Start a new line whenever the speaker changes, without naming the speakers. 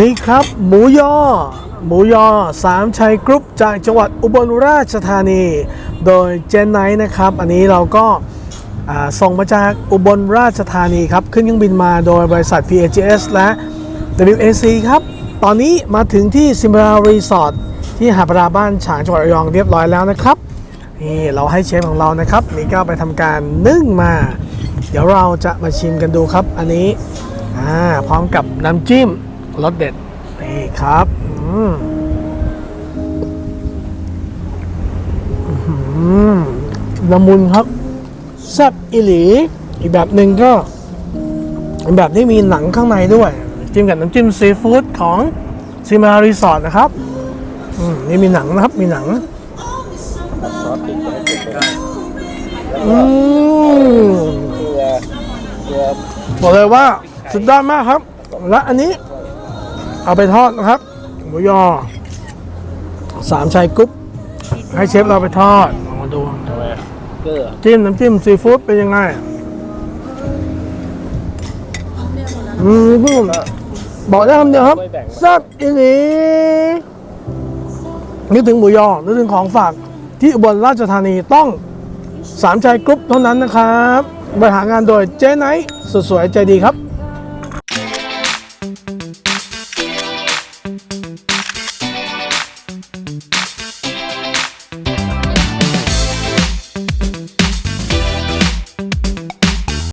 นี่ครับ หมูยอ หมูยอสามชัยกรุ๊ปจากจังหวัดอุบลราชธานี โดยเจนไนท์นะครับ อันนี้เราก็ส่งมาจากอุบลราชธานีครับ ขึ้นเครื่องบินมาโดยบริษัท PAGS และ WAC ครับ ตอนนี้มาถึงที่ซิมรารีสอร์ทที่หาดปลาบ้านฉางจังหวัดระยองเรียบร้อยแล้วนะครับนี่เราให้เชฟของเรานะครับนี่ก็ไปทำการนึ่งมา เดี๋ยวเราจะมาชิมกันดูครับ อันนี้พร้อมกับน้ำจิ้ม รสเด็ดนี่ครับอืมอละมุนครับแซ่บอิหลี อีกแบบหนึ่งก็ แบบที่มีหนังข้างในด้วย จิ้มกับน้ำจิ้มซีฟู้ดของซิมารีสอร์ทนะครับอืมนี่มีหนังนะครับ มีหนัง
ซอสพริดเลย
อืม
เกลือเกลือ
บอกเลยว่า สุดยอดมากครับ และอันนี้ เอาไปทอดนะครับ หมูยอสามชัยกรุ๊ปให้เชฟเราไปทอดลองมาดู
ทำไมเกลือ
จิ้มน้ำจิ้มซีฟู้ดเป็นยังไง อืมบอกได้คำเดียวครับแซ่บอีหลีนึกถึงหมูยอนึกถึงของฝากที่อุบลราชธานีต้องสามชัยกรุ๊ปเท่านั้นนะครับบริหารงานโดยเจ๊ไนท์สุดสวยใจดีครับ Thank you.